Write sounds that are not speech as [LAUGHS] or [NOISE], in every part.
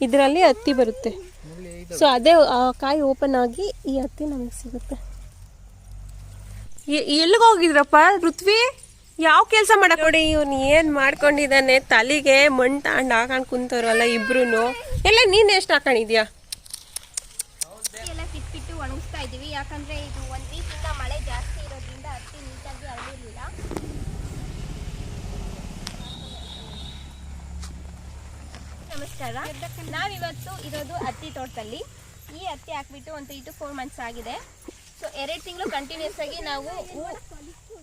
ಇದರಲ್ಲಿ ಹತ್ತಿ ಬರುತ್ತೆ. ಸೊ ಅದೇ ಆ ಕಾಯಿ ಓಪನ್ ಆಗಿ ಈ ಹತ್ತಿ ನಮಗೆ ಸಿಗುತ್ತೆ. ಎಲ್ಲಿಗೆ ಹೋಗಿದ್ರಪ್ಪ ಋತ್ವಿ? ಯಾವ ಕೆಲಸ ಮಾಡಕ್ ನೋಡಿ ಇವ್ನು ಏನು ಮಾಡ್ಕೊಂಡಿದ್ದಾನೆ ತಲೆಗೆ ಮಣ್ ತಾಂಡ್ ಹಾಕೊಂಡು ಕುಂತವ್ರಲ್ಲ ಇಬ್ರು ಎಲ್ಲ ನೀನು ಎಷ್ಟು ಹಾಕೊಂಡಿದ್ಯಾ? ಎಲ್ಲ ಒಣಗಿಸ್ತಾ ಇದ್ದೀವಿ. ಯಾಕಂದ್ರೆ ಇದು ಒಂದ್ ವೀಕಿಂದ ಮಳೆ ಜಾಸ್ತಿ ಇರೋದ್ರಿಂದ ಹತ್ತಿ ನೀಟಾಗಿ ಅಳಿಲಿಲ್ಲ ನಮಸ್ಕಾರ. ನಾವಿವತ್ತು ಇರೋದು ಅತ್ತಿ ತೋಟದಲ್ಲಿ. ಈ ಹತ್ತಿ ಹಾಕ್ಬಿಟ್ಟು ಒಂದು ತ್ರೀ ಟು ಫೋರ್ ಮಂತ್ಸ್ ಆಗಿದೆ. ಸೊ ಎರಡು ತಿಂಗಳು ಕಂಟಿನ್ಯೂಸ್ ಆಗಿ ನಾವು ಹೂ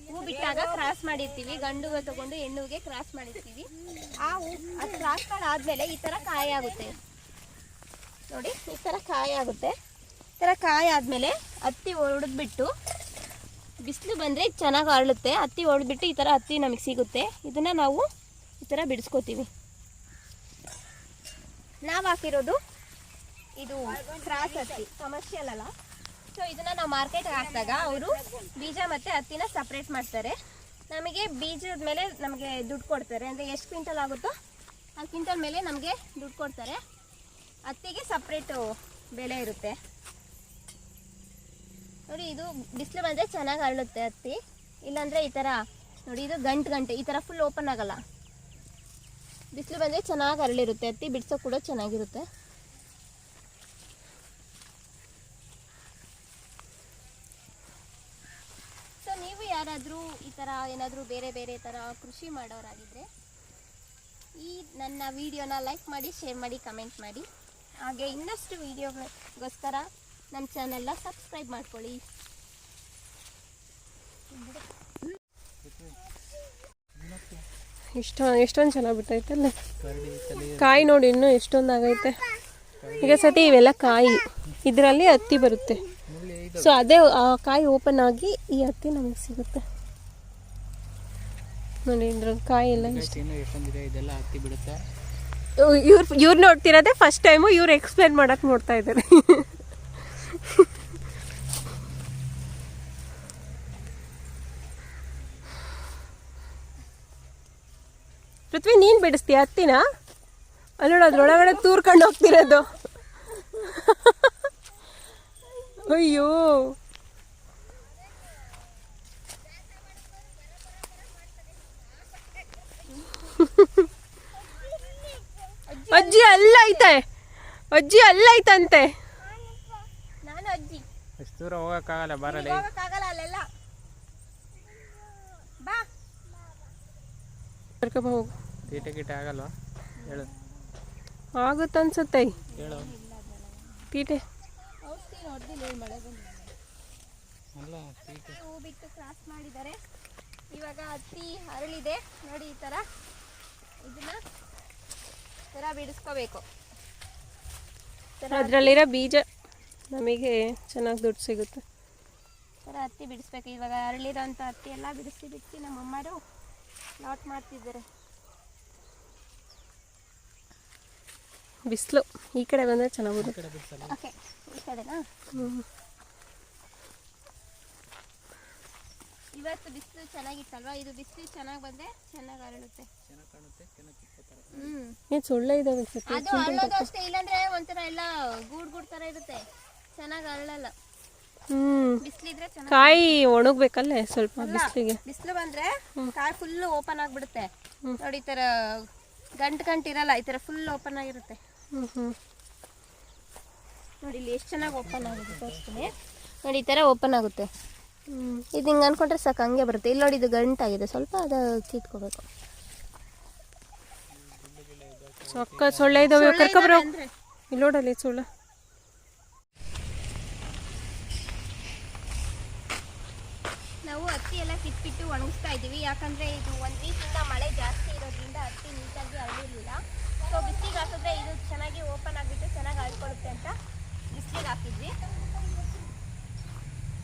ಹೂ ಬಿಟ್ಟಾಗ ಕ್ರಾಸ್ ಮಾಡಿರ್ತೀವಿ. ಗಂಡುಗೆ ತಗೊಂಡು ಹೆಣ್ಣುಗೆ ಕ್ರಾಸ್ ಮಾಡಿರ್ತೀವಿ. ಆ ಹೂ ಅದು ಕ್ರಾಸ್ ಮಾಡಾದ್ಮೇಲೆ ಈ ಥರ ಕಾಯಿ ಆಗುತ್ತೆ. ನೋಡಿ, ಈ ಥರ ಕಾಯಿ ಆಗುತ್ತೆ. ಈ ಥರ ಕಾಯಿ ಆದಮೇಲೆ ಹತ್ತಿ ಹೊಡೆದ್ಬಿಟ್ಟು ಬಿಸಿಲು ಬಂದರೆ ಚೆನ್ನಾಗಿ ಅರಳುತ್ತೆ. ಹತ್ತಿ ಹೊಡೆದ್ಬಿಟ್ಟು ಈ ಥರ ಹತ್ತಿ ನಮಗೆ ಸಿಗುತ್ತೆ. ಇದನ್ನು ನಾವು ಈ ಥರ ಬಿಡಿಸ್ಕೋತೀವಿ. ನಾವು ಹಾಕಿರೋದು ಇದು ಕ್ರಾಸ್ ಹತ್ತಿ ಕಮರ್ಷಿಯಲ್ ಅಲ್ಲ ಸೊ ಇದನ್ನ ನಾವು ಮಾರ್ಕೆಟ್ಗೆ ಹಾಕಿದಾಗ ಅವರು ಬೀಜ ಮತ್ತು ಹತ್ತಿನ ಸಪ್ರೇಟ್ ಮಾಡ್ತಾರೆ. ನಮಗೆ ಬೀಜದ ಮೇಲೆ ನಮಗೆ ದುಡ್ಡು ಕೊಡ್ತಾರೆ. ಅಂದರೆ ಎಷ್ಟು ಕ್ವಿಂಟಲ್ ಆಗುತ್ತೋ ಆ ಕ್ವಿಂಟಲ್ ಮೇಲೆ ನಮಗೆ ದುಡ್ಡು ಕೊಡ್ತಾರೆ. ಹತ್ತಿಗೆ ಸಪ್ರೇಟು ಬೆಲೆ ಇರುತ್ತೆ. ನೋಡಿ, ಇದು ಬಿಸಿಲು ಬಂದರೆ ಚೆನ್ನಾಗಿ ಅರಳುತ್ತೆ ಹತ್ತಿ. ಇಲ್ಲಾಂದರೆ ಈ ಥರ ನೋಡಿ, ಇದು ಗಂಟು ಗಂಟೆ, ಈ ಥರ ಫುಲ್ ಓಪನ್ ಆಗಲ್ಲ. ಬಿಸಿಲು ಬಂದರೆ ಚೆನ್ನಾಗಿ ಅರಳಿರುತ್ತೆ ಹತ್ತಿ ಬಿಡಿಸೋ ಕೂಡ ಚೆನ್ನಾಗಿರುತ್ತೆ. ಸೊ ನೀವು ಯಾರಾದರೂ ಈ ಥರ ಏನಾದರೂ ಬೇರೆ ಬೇರೆ ಥರ ಕೃಷಿ ಮಾಡೋರಾಗಿದ್ದರೆ ಈ ನನ್ನ ವಿಡಿಯೋನ ಲೈಕ್ ಮಾಡಿ ಶೇರ್ ಮಾಡಿ ಕಮೆಂಟ್ ಮಾಡಿ. ಹಾಗೆ ಇನ್ನಷ್ಟು ವಿಡಿಯೋಗಳಿಗೋಸ್ಕರ ನಮ್ಮ ಚಾನೆಲ್ನ ಸಬ್ಸ್ಕ್ರೈಬ್ ಮಾಡ್ಕೊಳ್ಳಿ. ಇಷ್ಟ ಎಷ್ಟೊಂದು ಚೆನ್ನಾಗಿ ಬಿಟ್ಟೈತಲ್ಲ ಕಾಯಿ ನೋಡಿ ಇನ್ನೂ ಎಷ್ಟೊಂದು ಆಗೈತೆ. ಈಗ ಸತಿ ಇವೆಲ್ಲ ಕಾಯಿ ಇದರಲ್ಲಿ ಹತ್ತಿ ಬರುತ್ತೆ. ಸೊ ಅದೇ ಆ ಕಾಯಿ ಓಪನ್ ಆಗಿ ಈ ಹತ್ತಿ ನಮಗೆ ಸಿಗುತ್ತೆ. ನೋಡಿ ಇದ್ರ ಕಾಯಿ ಎಲ್ಲ ಇವ್ರು ಇವ್ರು ನೋಡ್ತಿರೋದೇ ಫಸ್ಟ್ ಟೈಮು ಇವ್ರು ಎಕ್ಸ್ಪ್ಲೇನ್ ಮಾಡಕ್ ನೋಡ್ತಾ ಇದ್ದಾರೆ. [LAUGHS] ಪೃಥ್ವಿ ನೀನು ಬಿಡಿಸ್ತೀಯ ಹತ್ತಿನ ಅಲ್ಲೋಣ ನೋಡು ಅದ್ರೊಳಗಡೆ ತೂರ್ಕೊಂಡು ಹೋಗ್ತಿರೋದು. ಅಯ್ಯೋ. ಅಜ್ಜಿ ಅಲ್ಲ ಐತೆ. ಅಜ್ಜಿ ಅಲ್ಲ ಐತಂತೆ. ನಾನು ಅಜ್ಜಿ. ದೂರ ಹೋಗಕ್ಕಾಗಲ್ಲ ಬರಲ್ಲ ಹೋಗಕ್ಕಾಗಲ್ಲ ಅಲ್ಲೆಲ್ಲ. ಬಾ. ಕರ್ಕೊಂಡ್ ಹೋಗು. ತೀಟೆ ಗೀಟೆ ಆಗಲ್ವಾ? ಹೇಳು. ಆಗುತ್ತೆ ಅನ್ಸುತ್ತೆ ಹೇಳು. ತೀಟೆ ಅಲ್ಲ ತೀಟೆ ಹೂ ಬಿಟ್ಟು ಕ್ರಾಸ್ ಮಾಡಿದ್ದಾರೆ ಇವಾಗ ಹತ್ತಿ ಅರಳಿದೆ. ನೋಡಿ ಈ ತರ ಇದನ್ನ ತರ ಥರ ಬಿಡಿಸ್ಕೋಬೇಕು. ಅದರಲ್ಲಿರೋ ಬೀಜ ನಮಗೆ ಚೆನ್ನಾಗಿ ದುಡ್ಡು ಸಿಗುತ್ತೆ. ಸರ ಥರ ಹತ್ತಿ ಬಿಡಿಸ್ಬೇಕು. ಇವಾಗ ಅರಳಿರೋಂಥ ಹತ್ತಿ ಎಲ್ಲ ಬಿಡಿಸಿ ಬಿಟ್ಟು ನಮ್ಮ ಅಮ್ಮರು ಲಾಟ್ ಮಾಡ್ತಿದ್ದಾರೆ. ಬಿಸಿಲು. ಈ ಕಡೆ ಬಂದರೆ ಚೆನ್ನಾಗಿದೆ. ಓಕೆ ಈ ಕಡೆನಾ. ಇವತ್ತು ಬಿಸಿಲು ಚೆನ್ನಾಗಿತ್ತಲ್ವಾ? ಇದು ಬಿಸಿಲು ಚೆನ್ನಾಗಿ ಬಂದ್ರೆ ಚೆನ್ನಾಗಿ ಅರಳುತ್ತೆ. ಚೆನ್ನಾಗಿ ಕಾಣುತ್ತೆ ಚೆನ್ನಾಗಿ ಕಿತ್ಕೋತಾರೆ ಹ್ಮ್. ಏನು ಸೊಳ್ಳೆ ಇದಾವೆ ಅದು ಅರಳೋದು ಅಷ್ಟೇ ಇಲ್ಲಾಂದ್ರೆ ಒಂಥರ ಎಲ್ಲ ಗೂಡ್ ಗೂಡ್ ತರ ಇರುತ್ತೆ. ಚೆನ್ನಾಗಿ ಅರಳಲ್ಲ. ಹ್ಮ್. ಬಿಸಿಲಿದ್ರೆ ಚೆನ್ನಾಗಿ ಕಾಯಿ ಒಣಗ್ಬೇಕಲ್ಲೇ ಸ್ವಲ್ಪ ಬಿಸಿಲಿಗೆ. ಬಿಸಿಲು ಬಂದ್ರೆ ಕಾಯಿ ಫುಲ್ ಓಪನ್ ಆಗ್ಬಿಡುತ್ತೆ. ನೋಡಿ ಈ ತರ ಗಂಟು ಗಂಟು ಇರಲ್ಲ ಈ ತರ ಫುಲ್ ಓಪನ್ ಆಗಿರುತ್ತೆ. ನೋಡಿ ಇಲ್ಲಿ ಎಷ್ಟು ಚೆನ್ನಾಗಿ ಓಪನ್ ಆಗುತ್ತೆ ತೋರಿಸ್ತೀನಿ ನೋಡಿ ಈ ತರ ಓಪನ್ ಆಗುತ್ತೆ. ಇದು ಹಿಂಗೆ ಅನ್ಕೊಂಡ್ರೆ ಸಾಕು ಹಂಗೆ ಬರುತ್ತೆ. ಇಲ್ಲಿ ನೋಡಿ ಇದು ಗಂಟಾಗಿದೆ. ಸ್ವಲ್ಪ ಅದು ಕಿತ್ಕೋಬೇಕು ಸೊಕ್ಕ ಸೊಳ್ಳೆ ಇದಾವೆ ಕರ್ಕೊಬ್ರ ಇಲ್ಲಿ ನೋಡಲ್ಲಿ ಸೊಳ್ಳೆ. ನಾವು ಹತ್ತಿ ಎಲ್ಲ ಕಿತ್ಬಿಟ್ಟು ಒಣಗಿಸ್ತಾ ಇದ್ದೀವಿ. ಯಾಕಂದ್ರೆ ಇದು ಒಂದು ವೀಕಿಂದ ಮಳೆ ಜಾಸ್ತಿ ಇರೋದ್ರಿಂದ ಹತ್ತಿ ನೀಟಾಗಿ ಅರಳಿರಲಿಲ್ಲ ಸೊ ಬಿಸಿಲಿಗೆ ಹಾಕಿದ್ರೆ ಇದು ಚೆನ್ನಾಗಿ ಓಪನ್ ಆಗಿಬಿಟ್ಟು ಚೆನ್ನಾಗಿ ಅಳ್ಕೊಳ್ಳುತ್ತೆ ಅಂತ ಬಿಸಿಲಿಗೆ ಹಾಕಿದ್ವಿ.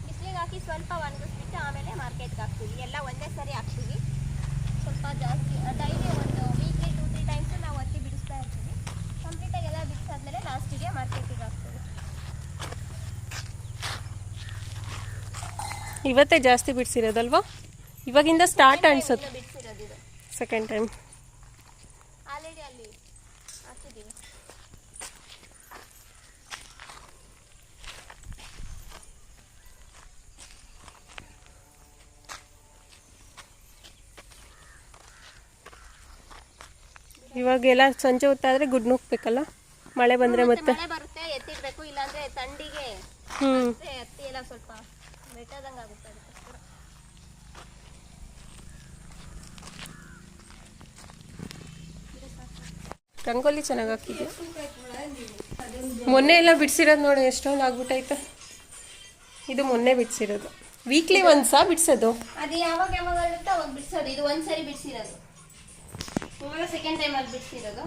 ಬಿಸಿಲಿಗೆ ಹಾಕಿ ಸ್ವಲ್ಪ ಒಣಗಿಸ್ಬಿಟ್ಟು ಆಮೇಲೆ ಮಾರ್ಕೆಟ್ಗೆ ಹಾಕ್ತೀವಿ. ಎಲ್ಲ ಒಂದೇ ಸರಿ ಹಾಕ್ತೀವಿ. ಸ್ವಲ್ಪ ಜಾಸ್ತಿ ಡೈಲಿ ಒಂದು ವೀಕ್ಲಿ ಟೂ ತ್ರೀ ಟೈಮ್ಸು ನಾವು ಹತ್ತಿ ಬಿಡಿಸ್ತಾ ಇರ್ತೀವಿ. ಕಂಪ್ಲೀಟಾಗಿ ಎಲ್ಲ ಬಿಡಿಸಾದ್ಮೇಲೆ ಲಾಸ್ಟಿಗೆ ಮಾರ್ಕೆಟಿಗೆ ಹಾಕ್ತೀವಿ. ಇವತ್ತೇ ಜಾಸ್ತಿ ಬಿಡಿಸಿರೋದಲ್ವಾ? ಇವಾಗಿಂದ ಸ್ಟಾರ್ಟ್ ಅನ್ಸುತ್ತೆ. ಸೆಕೆಂಡ್ ಟೈಮ್ ಇವಾಗೆಲ್ಲ ಸಂಜೆ ಹೊತ್ತಾದ್ರೆ ಗುಡ್ ನುಗ್ಬೇಕಲ್ಲ ಮಳೆ ಬಂದ್ರೆ ಮತ್ತೆ ಮಳೆ ಬರುತ್ತೆ ಎತ್ತಿಡ್ಬೇಕು ಇಲ್ಲಾಂದ್ರೆ ತಂಡಿಗೆ ಹ್ಮ್. ಎಲ್ಲ ಸ್ವಲ್ಪ ಆಗುತ್ತೆ ರಂಗೋಲಿ ಚೆನ್ನಾಗಿ ಹಾಕಿದ್ದೆ ಮೊನ್ನೆ ಎಲ್ಲ ಬಿಡಿಸಿರೋದು ನೋಡಿ ಎಷ್ಟೊಂದು ಆಗ್ಬಿಟ್ಟೈತೆ ಇದು ಮೊನ್ನೆ ಬಿಡ್ಸಿರೋದು. ವೀಕ್ಲಿ ಒಂದ್ಸ ಬಿಡ್ಸೋದು? ಅದು ಯಾವಾಗ ಯಾವಾಗ ಬಿಡಿಸೋದು. ಇದು ಒಂದ್ಸರಿ ಬಿಡಿಸಿರೋದು. ಇವಾಗ ಸೆಕೆಂಡ್ ಟೈಮ್ ಅಲ್ಲಿ ಬಿಡಿಸಿರೋದು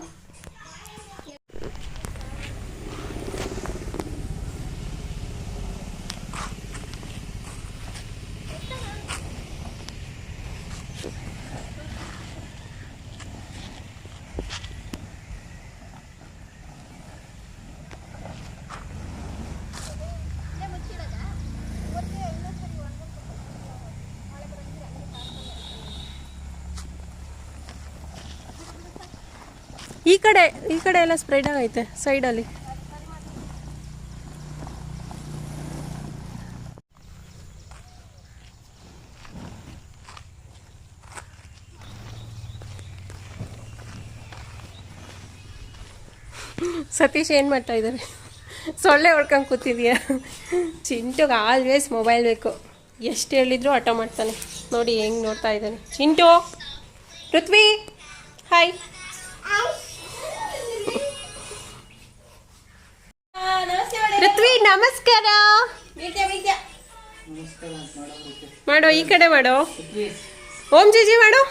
ಈ ಕಡೆ ಈ ಕಡೆ ಎಲ್ಲ ಸ್ಪ್ರೆಡ್ ಆಗೈತೆ ಸೈಡಲ್ಲಿ ಸತೀಶ್ ಏನು ಮಾಡ್ತಾ ಇದ್ದಾರೆ ಸೊಳ್ಳೆ ಹೊಡ್ಕೊಂಡು ಕೂತಿದ್ಯಾ? ಚಿಂಟುಗೆ ಆಲ್ವೇಸ್ ಮೊಬೈಲ್ ಬೇಕು. ಎಷ್ಟು ಹೇಳಿದ್ರು ಆಟ ಮಾಡ್ತಾನೆ. ನೋಡಿ ಹೆಂಗೆ ನೋಡ್ತಾ ಇದ್ದಾನೆ ಚಿಂಟು ಪೃಥ್ವಿ ಹಾಯ್ ಮಾಡೋ, ಈ ಕಡೆ ಮಾಡೋ. ಓಂ ಜಿಜಿ ಮಾಡೋ.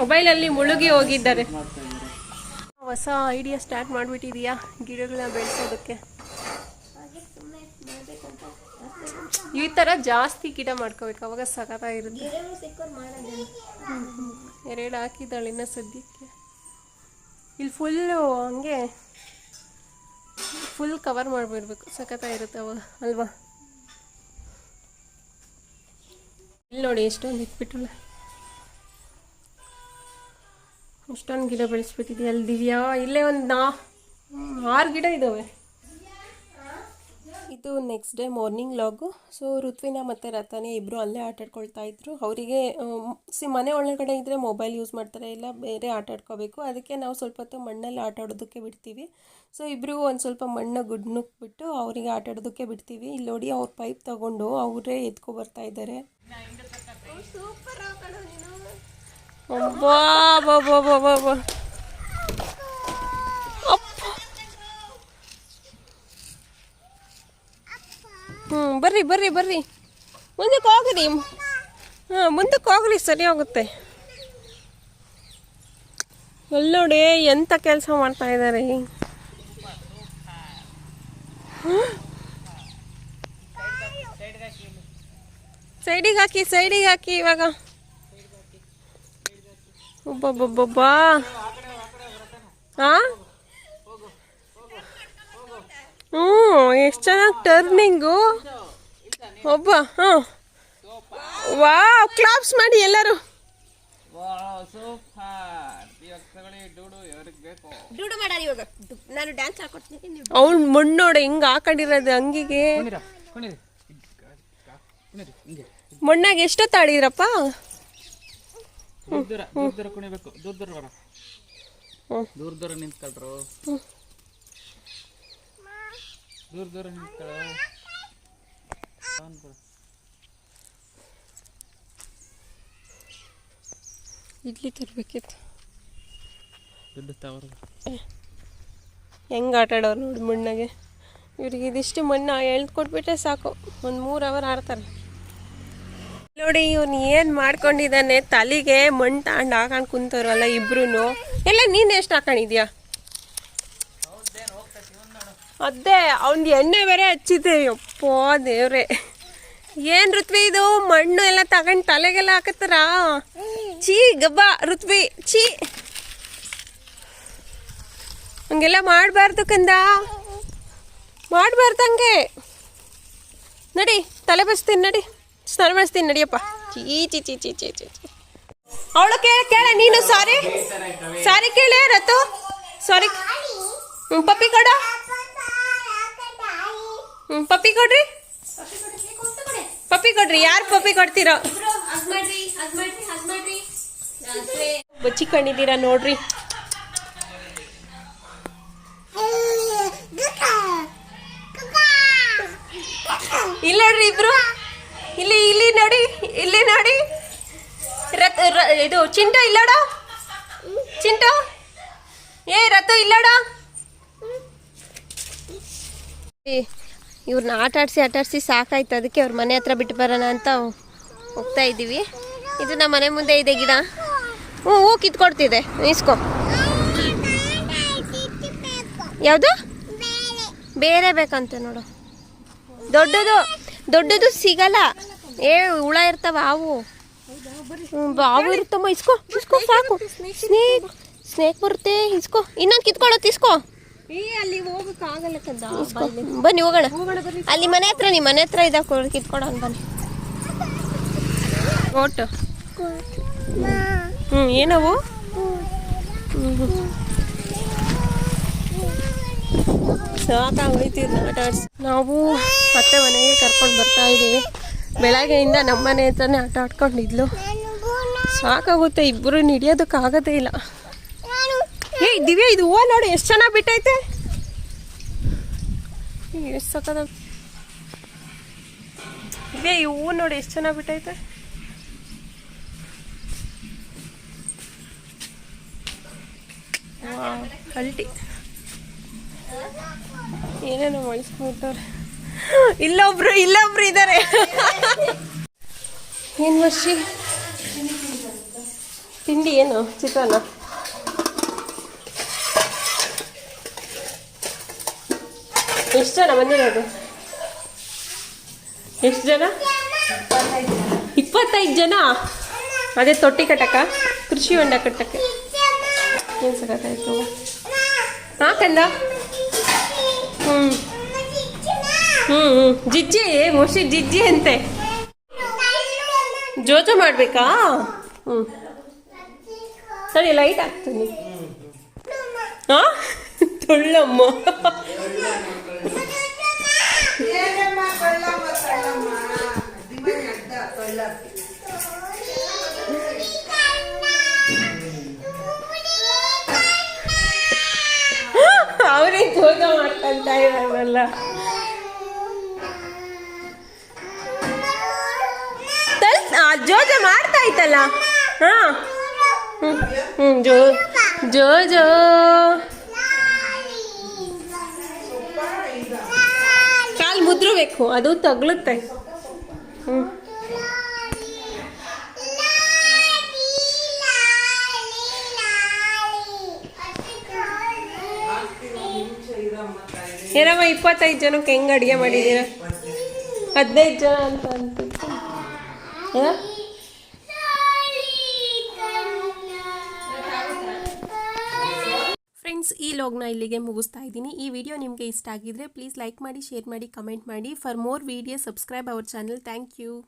ಮೊಬೈಲಲ್ಲಿ ಮುಳುಗಿ ಹೋಗಿದ್ದಾರೆ. ಹೊಸ ಐಡಿಯಾ ಸ್ಟಾರ್ಟ್ ಮಾಡಿಬಿಟ್ಟಿದೀಯಾ? ಗಿಡಗಳನ್ನ ಬೆಳೆಸೋದಕ್ಕೆ. ಈ ಥರ ಜಾಸ್ತಿ ಗಿಡ ಮಾಡ್ಕೋಬೇಕು, ಅವಾಗ ಸಖತ್ತಾಗಿರುತ್ತೆ ಎರಡು ಹಾಕಿದ್ದಾಳೆ ಇನ್ನೂ ಸದ್ಯಕ್ಕೆ. ಇಲ್ಲಿ ಫುಲ್ಲು ಹಂಗೆ ಫುಲ್ ಕವರ್ ಮಾಡಿಬಿಡ್ಬೇಕು. ಸಖತ್ತಾಗಿರುತ್ತೆ ಅವಾಗ. ಅಲ್ವಾ? ಇಲ್ಲಿ ನೋಡಿ ಎಷ್ಟೊಂದು ಇಟ್ಬಿಟ್ಟಲ್ಲ ಎಷ್ಟೊಂದು ಗಿಡ ಬೆಳೆಸ್ಬಿಟ್ಟಿದ್ಯಾ ಅಲ್ಲಿ ದಿವ್ಯಾ? ಇಲ್ಲೇ ಒಂದು ನಾ ಆರು ಗಿಡ ಇದ್ದಾವೆ ಇದು ನೆಕ್ಸ್ಟ್ ಡೇ ಮಾರ್ನಿಂಗ್ ಲಾಗು ಸೊ ಋತ್ವಿನ ಮತ್ತು ರತನೆ ಇಬ್ಬರು ಅಲ್ಲೇ ಆಟಾಡ್ಕೊಳ್ತಾ ಇದ್ರು. ಅವರಿಗೆ ಸಿ ಮನೆ ಒಳಗಡೆ ಇದ್ದರೆ ಮೊಬೈಲ್ ಯೂಸ್ ಮಾಡ್ತಾರೆ ಇಲ್ಲ ಬೇರೆ ಆಟ ಆಡ್ಕೋಬೇಕು. ಅದಕ್ಕೆ ನಾವು ಸ್ವಲ್ಪ ಹೊತ್ತು ಮಣ್ಣಲ್ಲಿ ಆಟ ಆಡೋದಕ್ಕೆ ಬಿಡ್ತೀವಿ. ಸೊ ಇಬ್ಬರಿಗೂ ಒಂದು ಸ್ವಲ್ಪ ಮಣ್ಣು ಗುಡ್ನುಕ್ಬಿಟ್ಟು ಅವರಿಗೆ ಆಟ ಆಡೋದಕ್ಕೆ ಬಿಡ್ತೀವಿ. ಇಲ್ಲಿ ನೋಡಿ ಅವ್ರ ಪೈಪ್ ತಗೊಂಡು ಅವರೇ ಎತ್ಕೊ ಬರ್ತಾ ಇದ್ದಾರೆ ಅಬ್ಬಾ ಬಾ ಬಾ ಬಾ ಬಾ ಬಾ ಅಪ್ಪ ಹ್ಞೂ, ಬರ್ರಿ ಬರ್ರಿ ಬರ್ರಿ. ಮುಂದಕ್ಕೆ ಹೋಗ್ರಿ. ಹಾಂ ಮುಂದಕ್ಕೆ ಹೋಗ್ರಿ, ಸರಿ ಹೋಗುತ್ತೆ. ಎಲ್ಲೋಡಿ ನೋಡಿ ಎಂಥ ಕೆಲಸ ಮಾಡ್ತಾ ಇದ್ದಾರೆ ಸೈಡಿಗೆ ಹಾಕಿ ಸೈಡಿಗೆ ಹಾಕಿ ಇವಾಗ. ಒಬ್ಬೊಬ್ಬೊಬ್ಬಾ ಹಾಂ ಹ್ಞೂ ಎಷ್ಟು ಚೆನ್ನಾಗಿ ಟರ್ನಿಂಗು ಒಬ್ಬ ಹಾಂ ವಾ ಕ್ಲಾಪ್ಸ್ ಮಾಡಿ ಎಲ್ಲರೂ. ಸೂಪರ್. ಇವಾಗ ತಗೊಳ್ಳಿ ಡೂಡು ಅವ್ರಿಗೆ ಬೇಕು. ಡೂಡು ಮಾಡಾರಿ ಇವಾಗ. ನಾನು ಡ್ಯಾನ್ಸ್ ಹಾಕೊಡ್ತೀನಿ ನೀವು. ಅವ್ನು ಮಣ್ಣು ನೋಡ ಹಿಂಗೆ ಹಾಕೊಂಡಿರೋದು ಅಂಗಿಗೆ ಕುಣಿರ ಕುಣಿರಿ. ಕುಣಿರಿ ಹಿಂಗೆ ಮಣ್ಣಾಗ ಎಷ್ಟೊತ್ತು ಆಡಿದ್ರಪ್ಪ? ದೂರ ದೂರ ಕುಣಿಬೇಕು. ದೂರ ದೂರ ದೂರ ದೂರ ನಿಂತ್ಕೊಳ್ರು. ದೂರ ದೂರ ನಿಂತ್ಕೊಳ್ಳೋ ಇಡ್ಲಿ ತರ್ಬೇಕಿತ್ತು. ದುಡ್ಡು ತವರು ಹೆಂಗೆ ಆಟ ಆಡೋರು ನೋಡಿ ಮಣ್ಣಾಗೆ. ಇವ್ರಿಗೆ ಇದಿಷ್ಟು ಮಣ್ಣು ಎಳ್ಕೊಟ್ಬಿಟ್ರೆ ಸಾಕು. ಒಂದು ಮೂರು ಅವರ್ ಆಡ್ತಾರೆ. ನೋಡಿ ಇವನು ಏನು ಮಾಡ್ಕೊಂಡಿದ್ದಾನೆ? ತಲೆಗೆ ಮಣ್ಣು ತಗೊಂಡು ಹಾಕೊಂಡು ಕುಂತವ್ರಲ್ಲ ಇಬ್ರು ಎಲ್ಲ ನೀನು ಎಷ್ಟು ಹಾಕೊಂಡಿದ್ಯಾ? ಅದೇ ಅವ್ನ್ದು ಎಣ್ಣೆ ಬೇರೆ ಹಚ್ಚಿದೆ ಅಪ್ಪ ದೇವ್ರೆ. ಏನು ಋತ್ವಿ ಇದು? ಮಣ್ಣು ಎಲ್ಲ ತಗೊಂಡು ತಲೆಗೆಲ್ಲ ಹಾಕತ್ತರ? ಚೀ ಗಬ್ಬ, ಋತ್ವಿ ಚೀ ಹಂಗೆಲ್ಲ ಮಾಡಬಾರ್ದು ಕಂದ. ಮಾಡಬಾರ್ದು ಹಂಗೆ. ನಡಿ, ತಲೆ ಬಸ್ತೀನಿ, ನಡಿ. ಸ್ನಾನ ಮಾಡಿಸ್ತೀನಿ, ನಡಿಯಪ್ಪ. ಚೀ ಚಿ ಚಿ ಚಿ ಚಿ ಚಿ ಅವಳು ಕೇಳ ಕೇಳ, ನೀನು, ಸಾರಿ. ಸಾರಿ ಕೇಳ, ರತು. ಸಾರಿ. ಪಪ್ಪಿ ಕೊಡ. ಹ್ಞೂ ಪಪ್ಪಿ ಕೊಡ್ರಿ. ಪಪ್ಪಿ ಕೊಡ್ರಿ, ಯಾರು ಪಪ್ಪಿ ಕೊಡ್ತೀರೋ? ಬಚ್ಚಿಕೊಂಡಿದ್ದೀರಾ ನೋಡ್ರಿ. ಇಲ್ಲ ನೋಡ್ರಿ ಇಬ್ರು. ಇಲ್ಲಿ ಇಲ್ಲಿ ನೋಡಿ ಇಲ್ಲಿ ನೋಡಿ. ಇದು ಚಿಂಟು ಇಲ್ಲೋಡ ಚಿಂಟು ಏ ರತು ಇಲ್ಲೋಡ ಇವ್ರನ್ನ ಆಟ ಆಡಿಸಿ ಆಟ ಆಡಿಸಿ ಸಾಕಾಯ್ತು. ಅದಕ್ಕೆ ಅವ್ರ ಮನೆ ಹತ್ರ ಬಿಟ್ಟು ಬರೋಣ ಅಂತ ಹೋಗ್ತಾ ಇದ್ದೀವಿ. ಇದು ನಮ್ಮ ಮನೆ ಮುಂದೆ ಇದೆ ಗಿಡ. ಹ್ಞೂ, ಹೂ ಕಿತ್ಕೊಡ್ತಿದೆ. ಇಸ್ಕೊ. ಯಾವುದು? ಬೇರೆ ಬೇಕಂತೆ ನೋಡು. ದೊಡ್ಡದು ದೊಡ್ಡದು ಸಿಗಲ್ಲ. ಏ, ಹುಳ ಇರ್ತಾವ ಹಾವು. ಹಾವು ಇರುತ್ತಮ್ಮ, ಇಸ್ಕೋ, ಇಸ್ಕೊ, ಸಾಕು. ಸ್ನೇಕ್ ಸ್ನೇಕ್ ಬರುತ್ತೆ, ಇಸ್ಕೋ. ಇನ್ನೊಂದು ಕಿತ್ಕೊಳ್ಳೋ ಇಸ್ಕೊ. ಬನ್ನಿ. ಹೋಗೋಣ. ಅಲ್ಲಿ ಮನೆ ಹತ್ರ ನಿಮ್ಮ ಮನೆ ಹತ್ರ ಇದಾವ ಕಿತ್ಕೊಡೋಣ ಬನ್ನಿ. ಓಟು ಹ್ಞೂ ಏನವು? ಸಾಕಾಗೋಯ್ತೀವಿ ಆಟ ಆಡ್ಸಿ. ನಾವು ಮತ್ತೆ ಮನೆಗೆ ಕರ್ಕೊಂಡು ಬರ್ತಾ ಇದ್ದೀವಿ. ಬೆಳಗ್ಗೆಯಿಂದ ನಮ್ಮ ಮನೆ ಹತ್ರನೇ ಆಟ ಆಡ್ಕೊಂಡಿದ್ಲು. ಸಾಕಾಗುತ್ತೆ ಇಬ್ಬರು ಹಿಡಿಯೋದಕ್ಕಾಗೋದೇ ಇಲ್ಲ. ಏ, ದಿವ್ಯಾ, ಇದು ಹೂವ ನೋಡು, ಎಷ್ಟು ಚೆನ್ನಾಗಿ ಬಿಟ್ಟೈತೆ. ಎಷ್ಟು ಸಕ್ಕದ ದಿವ್ಯ, ಈ ಹೂವು ನೋಡಿ, ಎಷ್ಟು ಚೆನ್ನಾಗಿ ಬಿಟ್ಟೈತೆ. ಕಲ್ಟಿ. ಏನೇನೋ ಮಾಡಿಸ್ಬಿಟ್ಟವ್ರೆ ಇಲ್ಲೊಬ್ರು ಇಲ್ಲೊಬ್ರು ಇದ್ದಾರೆ ಏನು ವರ್ಷಿ? ತಿಂಡಿ ಏನು, ಚಿತ್ರಾನ್ನ? ಎಷ್ಟು ಜನ ಬಂದಿರೋದು? ಎಷ್ಟು ಜನ? ಇಪ್ಪತ್ತೈದು ಜನ? ಅದೇ ತೊಟ್ಟಿ ಕಟ್ಟಕ ಕೃಷಿ ಹೊಂಡ ಕಟ್ಟಕ್ಕೆ. ಏನು ಹಾಕಂದ ಹ್ಞೂ ಹ್ಞೂ ಹ್ಞೂ ಜಿಜ್ಜಿ ಮೋಸ್ಟ್ಲಿ ಜಿಜ್ಜಿ ಅಂತೆ. ಜೋಜೋ ಮಾಡಬೇಕಾ? ಹ್ಞೂ ಸರಿ ಲೈಟ್ ಹಾಕ್ತೀನಿ. ಹಾಂ [LAUGHS] ತೊಳ್ಳಮ್ಮ. ಅವರೇ ಜೋಗ ಮಾಡ್ಕೊಂತ ಇರೋದಲ್ಲ ತಲ್- ಆ, ಜೋಜ ಮಾಡ್ತಾ ಇತ್ತಲ್ಲ? ಹಾ. ಹ್ಮ್ ಹ್ಮ್ ಜೋ ಜೋ ಜೋ ಮುದ್ರಬೇಕು ಅದು ತಗ್ಲುತ್ತೆ. ಹ್ಮ್. ಏನಮ್ಮ ಇಪ್ಪತ್ತೈದು ಜನಕ್ಕೆ ಹೆಂಗೆ ಅಡುಗೆ ಮಾಡಿದ್ದೀರಾ? ಹದಿನೈದು ಜನ ಅಂತ ಅಂತಿತ್ತು ಫ್ರೆಂಡ್ಸ್ ಇಲ್ಲಿಗೆ ಮುಗಿಸ್ತಾ ಇದ್ದೀನಿ. ಈ ವಿಡಿಯೋ ನಿಮಗೆ ಇಷ್ಟ ಆಗಿದ್ರೆ ಪ್ಲೀಸ್ ಲೈಕ್ ಮಾಡಿ ಶೇರ್ ಮಾಡಿ ಕಮೆಂಟ್ ಮಾಡಿ. For more video subscribe our channel thank you